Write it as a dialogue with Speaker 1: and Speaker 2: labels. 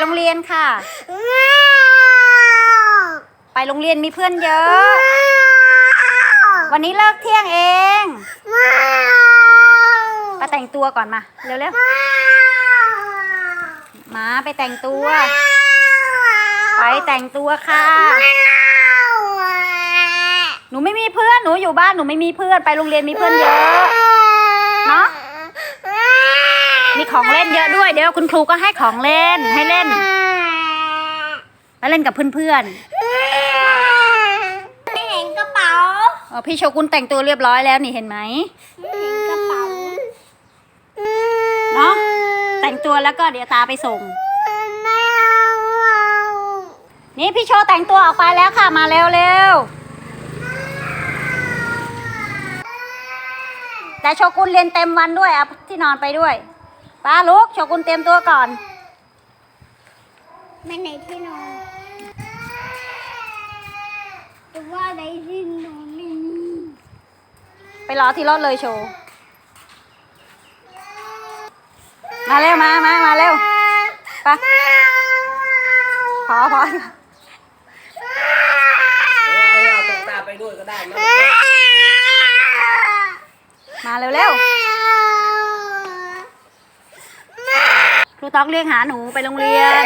Speaker 1: โรงเรียนค่ะ ไปโรงเรียนมีเพื่อนเยอะ วันนี้เลิกเที่ยงเองไปแต่งตัวก่อนมา เร็วๆมาไปแต่งตัว ไปแต่งตัวค่ะ หนูไม่มีเพื่อน หนูอยู่บ้านหนูไม่มีเพื่อน ไปโรงเรียนมีเพื่อนเยอะเนอะมี ของเล่นเยอะด้วย เดี๋ยวคุณครูก็ให้ของเล่นให้เล่นแล้วเล่นกับเพื่อน
Speaker 2: ไม่เห็นกระเป๋า
Speaker 1: ๆอ๋อพี่โชกุนแต่งตัวเรียบร้อยแล้วนี่เห็นไหม
Speaker 2: ไม่เห็นกระเป๋า
Speaker 1: เนาะแต่งตัวแล้วก็เดี๋ยวตาไปส่ง
Speaker 2: ไม่เอาเอา
Speaker 1: นี่พี่โชว์แต่งตัวออกไปแล้วค่ะมาเร็วเร็วแต่โชกุนเรียนเต็มวันด้วยเอาที่นอนไปด้วย ป้าลุกโชกุนเตรียมตัวก่อน
Speaker 2: ไม่ในที่นอนแต่ว่าในที่นอนไม่มี
Speaker 1: ไปรอที่รถเลยโชว์มาเร็วมามามาเร็วไปพอพอ
Speaker 3: เออเอาตุ๊กตาไปด้วยก็ได้นะ
Speaker 1: มาเร็วเร็วครู ต๊อกเรียกหาหนูไปโรงเรียน